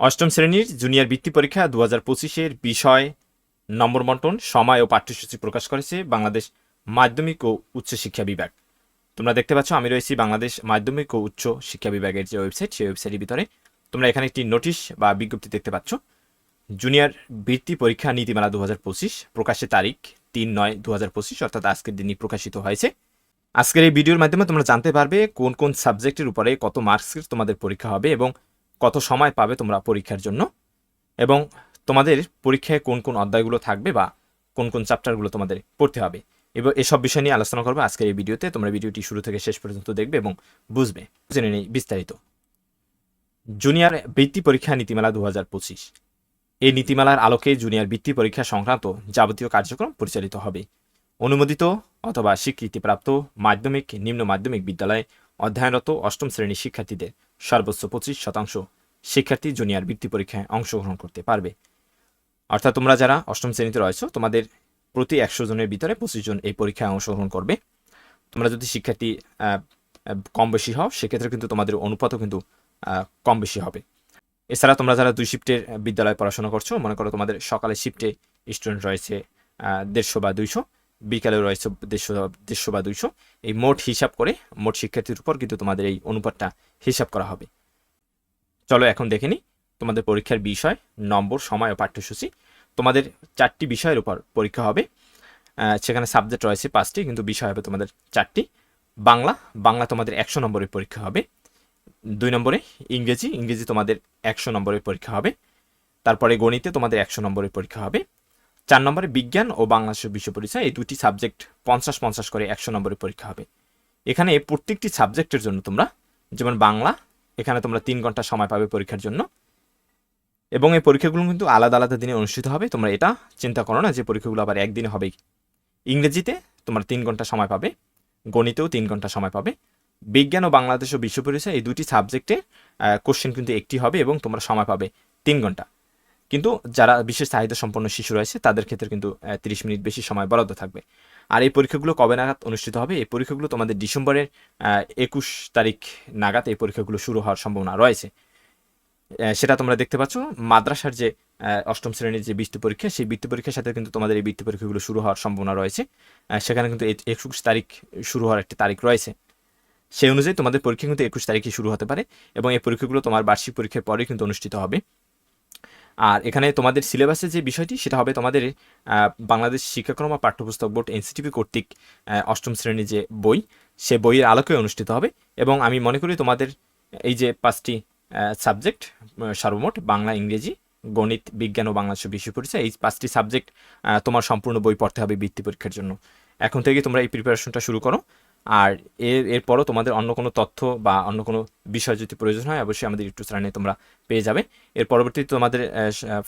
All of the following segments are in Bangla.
অষ্টম শ্রেণির জুনিয়র বৃত্তি পরীক্ষা দু হাজার পঁচিশের বিষয় নম্বর বন্টন, সময় ও পাঠ্যসূচি প্রকাশ করেছে বাংলাদেশ মাধ্যমিক ও উচ্চ শিক্ষা বিভাগ। তোমরা দেখতে পাচ্ছ, আমি রয়েছি বাংলাদেশ মাধ্যমিক ও উচ্চ শিক্ষা বিভাগের যে ওয়েবসাইট, সেই ওয়েবসাইটের ভিতরে। তোমরা এখানে একটি নোটিশ বা বিজ্ঞপ্তি দেখতে পাচ্ছ। জুনিয়র বৃত্তি পরীক্ষা নীতিমালা দু হাজার পঁচিশ, প্রকাশের তারিখ তিন নয় দু হাজার পঁচিশ, অর্থাৎ আজকের দিনই প্রকাশিত হয়েছে। আজকের এই ভিডিওর মাধ্যমে তোমরা জানতে পারবে কোন কোন সাবজেক্টের উপরে কত মার্কসের তোমাদের পরীক্ষা হবে এবং কত সময় পাবে তোমরা পরীক্ষার জন্য? এবং তোমাদের পরীক্ষায় কোন কোন অধ্যায়গুলো থাকবে বা কোন কোন চ্যাপ্টারগুলো তোমাদের পড়তে হবে? এবং এসব বিষয় নিয়ে আলোচনা করব আজকের এই ভিডিওতে। তোমরা ভিডিওটি শুরু থেকে শেষ পর্যন্ত দেখবে এবং বুঝবে। জেনে নেই বিস্তারিত। জুনিয়র বৃত্তি পরীক্ষা নীতিমালা দু হাজার পঁচিশ। এই নীতিমালার আলোকে জুনিয়র বৃত্তি পরীক্ষা সংক্রান্ত যাবতীয় কার্যক্রম পরিচালিত হবে। অনুমোদিত অথবা স্বীকৃতিপ্রাপ্ত মাধ্যমিক, নিম্ন মাধ্যমিক বিদ্যালয়ে অধ্যয়নরত অষ্টম শ্রেণির শিক্ষার্থীদের সর্বোচ্চ পঁচিশ শতাংশ শিক্ষার্থী জুনিয়র বৃত্তি পরীক্ষায় অংশগ্রহণ করতে পারবে। অর্থাৎ তোমরা যারা অষ্টম শ্রেণীতে রয়েছো, তোমাদের প্রতি একশো জনের ভিতরে পঁচিশ জন এই পরীক্ষায় অংশগ্রহণ করবে। তোমরা যদি শিক্ষার্থী কম বেশি হও সেক্ষেত্রে কিন্তু তোমাদের অনুপাতও কিন্তু কম বেশি হবে। এছাড়া তোমরা যারা দুই শিফটের বিদ্যালয়ে পড়াশোনা করছ, মনে করো তোমাদের সকালে শিফটে স্টুডেন্ট রয়েছে দেড়শো বা দুইশো। বিকালে রয়েছে দেড়শো দেড়শো বা দুইশো। এই মোট হিসাব করে, মোট শিক্ষার্থীর উপর কিন্তু তোমাদের এই অনুপাতটা হিসাব করা হবে। চলো এখন দেখে নিই তোমাদের পরীক্ষার বিষয়, নম্বর, সময় ও পাঠ্যসূচি। তোমাদের চারটি বিষয়ের উপর পরীক্ষা হবে। সেখানে সাবজেক্ট রয়েছে পাঁচটি, কিন্তু বিষয় হবে তোমাদের চারটি। বাংলা বাংলা তোমাদের একশো নম্বরের পরীক্ষা হবে। দুই নম্বরে ইংরেজি ইংরেজি তোমাদের একশো নম্বরের পরীক্ষা হবে। তারপরে গণিতে তোমাদের একশো নম্বরের পরীক্ষা হবে। চার নম্বরে বিজ্ঞান ও বাংলাদেশের বিশ্ব পরিচয় এই দুটি সাবজেক্ট পঞ্চাশ পঞ্চাশ করে একশো নম্বরের পরীক্ষা হবে। এখানে প্রত্যেকটি সাবজেক্টের জন্য তোমরা, যেমন বাংলা, এখানে তোমরা তিন ঘণ্টা সময় পাবে পরীক্ষার জন্য। এবং এই পরীক্ষাগুলো কিন্তু আলাদা আলাদা দিনে অনুষ্ঠিত হবে। তোমরা এটা চিন্তা করো না যে পরীক্ষাগুলো আবার একদিনে হবেই ইংরেজিতে তোমরা তিন ঘণ্টা সময় পাবে, গণিতেও তিন ঘণ্টা সময় পাবে। বিজ্ঞান ও বাংলাদেশ ও বিশ্ব পরিচয় এই দুটি সাবজেক্টে কোশ্চেন কিন্তু একটি হবে এবং তোমরা সময় পাবে তিন ঘণ্টা। কিন্তু যারা বিশেষ চাহিদা সম্পন্ন শিশু রয়েছে, তাদের ক্ষেত্রে কিন্তু তিরিশ মিনিট বেশি সময় বরাদ্দ থাকবে। আর এই পরীক্ষাগুলো কবে নাগাদ অনুষ্ঠিত হবে? এই পরীক্ষাগুলো তোমাদের ডিসেম্বরের একুশ তারিখ নাগাদ এই পরীক্ষাগুলো শুরু হওয়ার সম্ভাবনা রয়েছে। সেটা তোমরা দেখতে পাচ্ছ। মাদ্রাসার যে অষ্টম শ্রেণির যে বৃত্তি পরীক্ষা, সেই বৃত্তি পরীক্ষার সাথে কিন্তু তোমাদের এই বৃত্তি পরীক্ষাগুলো শুরু হওয়ার সম্ভাবনা রয়েছে। সেখানে কিন্তু একুশ তারিখ শুরু হওয়ার একটি তারিখ রয়েছে। সেই অনুযায়ী তোমাদের পরীক্ষা কিন্তু একুশ তারিখে শুরু হতে পারে এবং এই পরীক্ষাগুলো তোমার বার্ষিক পরীক্ষার পরেই কিন্তু অনুষ্ঠিত হবে। আর এখানে তোমাদের সিলেবাসের যে বিষয়টি, সেটা হবে তোমাদের বাংলাদেশ শিক্ষাক্রম বা পাঠ্যপুস্তক বোর্ড এনসিটিভি কর্তৃক অষ্টম শ্রেণির যে বই, সে বইয়ের আলোকে অনুষ্ঠিত হবে। এবং আমি মনে করি তোমাদের এই যে পাঁচটি সাবজেক্ট সর্বমোট বাংলা, ইংরেজি, গণিত, বিজ্ঞান ও বাংলাদেশ বিশ্ব পরিচয় এই পাঁচটি সাবজেক্ট তোমার সম্পূর্ণ বই পড়তে হবে বৃত্তি পরীক্ষার জন্য। এখন থেকে তোমরা এই প্রিপারেশনটা শুরু করো। আর এর, এরপরও তোমাদের অন্য কোনো তথ্য বা অন্য কোনো বিষয় যদি প্রয়োজন হয়, অবশ্যই আমাদের ইউটিউব চ্যানেলে তোমরা পেয়ে যাবে। এর পরবর্তীতে তোমাদের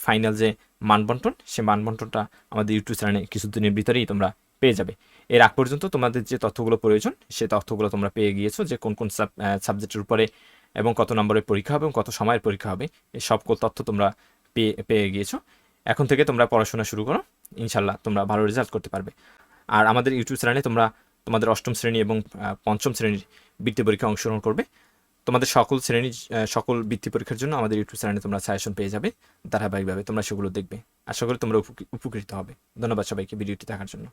ফাইনাল যে মানবন্টন, সেই মানবন্টনটা আমাদের ইউটিউব চ্যানেলে কিছুদিনের ভিতরেই তোমরা পেয়ে যাবে। এর আগ পর্যন্ত তোমাদের যে তথ্যগুলো প্রয়োজন সেই তথ্যগুলো তোমরা পেয়ে গিয়েছো যে কোন কোন সাব সাবজেক্টের উপরে এবং কত নম্বরের পরীক্ষা হবে এবং কত সময়ের পরীক্ষা হবে, এই সব তথ্য তোমরা পেয়ে পেয়ে গিয়েছো। এখন থেকে তোমরা পড়াশোনা শুরু করো ইনশাল্লাহ তোমরা ভালো রেজাল্ট করতে পারবে। আর আমাদের ইউটিউব চ্যানেলে তোমরা তোমাদের অষ্টম শ্রেণি এবং পঞ্চম শ্রেণির বৃত্তি পরীক্ষা অংশগ্রহণ করবে। তোমাদের সকল শ্রেণির সকল বৃত্তি পরীক্ষার জন্য আমাদের ইউটিউব চ্যানেলে তোমরা সাজেশন পেয়ে যাবে, ধারাবাহিকভাবে তোমরা সেগুলো দেখবে। আশা করি তোমরা উপকৃ- উপকৃত হবে। ধন্যবাদ সবাইকে ভিডিওটি দেখার জন্য।